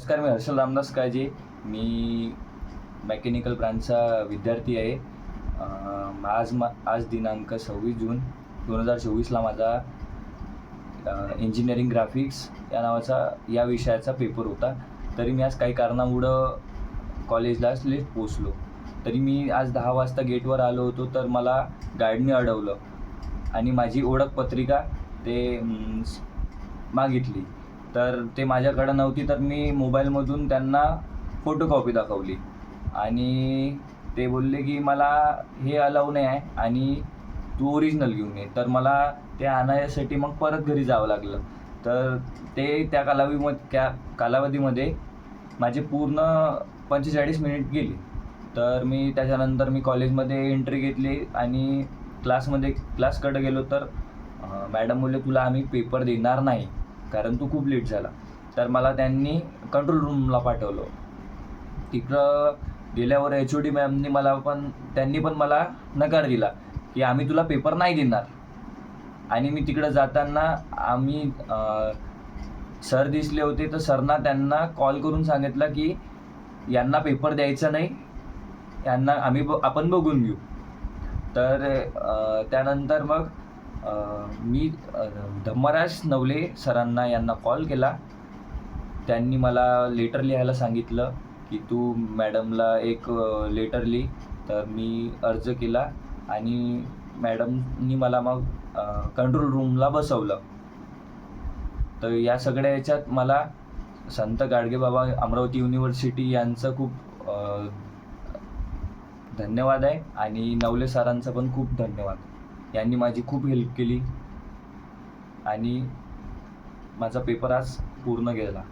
नमस्कार मी हर्षल रामदास काळजे. मी मेकॅनिकल ब्रांचचा विद्यार्थी आहे. आज मा आज दिनांक सव्वीस जून दोन हजार चोवीसला माझा इंजिनिअरिंग ग्राफिक्स या नावाचा या विषयाचा पेपर होता. तरी मी आज काही कारणामुळं कॉलेजला लेट पोचलो तरी मी आज दहा वाजता गेटवर आलो होतो तर मला गाईडने अडवलं. आणि माझी ओळखपत्रिका ते मागितली. तर ते माझ्याकडं नव्हती तर मी मोबाईलमधून त्यांना फोटोकॉपी दाखवली. आणि ते बोलले की मला हे अलाव नाही आहे आणि तू ओरिजिनल घेऊन ये. तर मला ते आणायसाठी मग परत घरी जावं लागलं. तर ते त्या कालावधीमध्ये त्या कालावधीमध्ये माझे पूर्ण पंचेचाळीस मिनिट गेली. तर मी त्याच्यानंतर मी कॉलेजमध्ये एंट्री घेतली आणि क्लासमध्ये क्लासकडे गेलो तर मॅडम बोलले तुला आम्ही पेपर देणार नाही. कारण तू खूप लेट झाला. तर मला त्यांनी कंट्रोल रूमला पाठवलं. तिकडं गेल्यावर एच ओ डी मॅमनी मला पण त्यांनी पण मला नकार दिला की आम्ही तुला पेपर नाही देणार. आणि मी तिकडं जाताना आम्ही सर दिसले होते तर सरना त्यांना कॉल करून सांगितलं की यांना पेपर द्यायचा नाही. यांना आम्ही ब आपण बघून घेऊ. तर त्यानंतर मग मी धम्मराज नवले सरांना यांना कॉल केला. त्यांनी मला लेटर लिहायला सांगितलं की तू मॅडमला एक लेटर लिही. तर मी अर्ज केला आणि मॅडमनी मला मग कंट्रोल रूमला बसवलं. तर या सगळ्या याच्यात मला संत गाडगेबाबा अमरावती युनिव्हर्सिटी यांचं खूप धन्यवाद आहे आणि नवले सरांचं पण खूप धन्यवाद. यांनी माझी खूप हेल्प केली आणि माझा पेपर आज पूर्ण गेला.